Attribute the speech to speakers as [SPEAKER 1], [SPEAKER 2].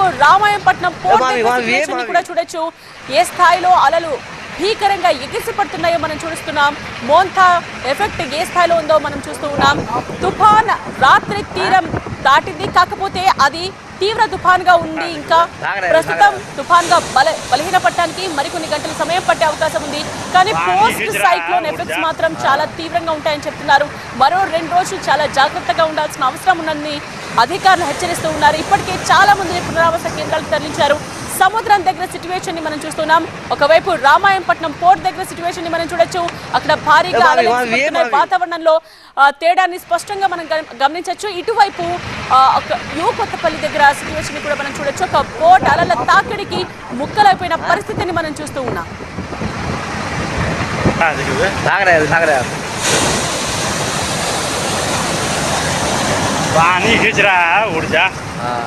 [SPEAKER 1] ఒకవైపు రామాయంపట్నం పోర్ట్. కూడా చూడొచ్చు. ఏ స్థాయిలో అలలు భీకరంగా ఎగిసి పడుతున్నాయో మనం చూస్తున్నాం మోంథా ఎఫెక్ట్ ఏ స్థాయిలో ఉందో మనం చూస్తూ ఉన్నాం. తుఫాన్ రాత్రి తీరం దాటింది. కాకపోతే అది తీవ్ర తుఫాన్గా ఉంది. ఇంకా ప్రస్తుతం తుఫాన్గా బల బలహీనపడటానికి మరికొన్ని గంటల సమయం పట్టే అవకాశం ఉంది. కానీ పోస్ట్ సైక్లోన్ ఎఫెక్ట్స్ మాత్రం చాలా తీవ్రంగా ఉంటాయని చెప్తున్నారు. మరో రెండు రోజులు చాలా జాగ్రత్తగా ఉండాల్సిన అవసరం ఉందని అధికారులు హెచ్చరిస్తూ ఉన్నారు. ఇప్పటికే చాలా మందిని పునరావాస కేంద్రాలకు తరలించారు. సముద్రం దగ్గర సిచ్యువేషన్ని మనం చూస్తున్నాం. ఒకవైపు రామాయంపట్నం పోర్ట్ దగ్గర సిచ్యువేషన్ని మనం చూడొచ్చు. అక్కడ భారీగా? వాతావరణంలో తేడాన్ని స్పష్టంగా మనం గమ- గమనించవచ్చు ఇటువైపు యూ కొత్తపల్లి దగ్గర సిచ్యువేషన్ని కూడా మనం చూడొచ్చు. ఒక బోట్ అలల తాకిడికి ముక్కలైపోయిన పరిస్థితిని మనం చూస్తూ ఉన్నాం.
[SPEAKER 2] पानी खींच रहा है ऊर्जा
[SPEAKER 3] हाँ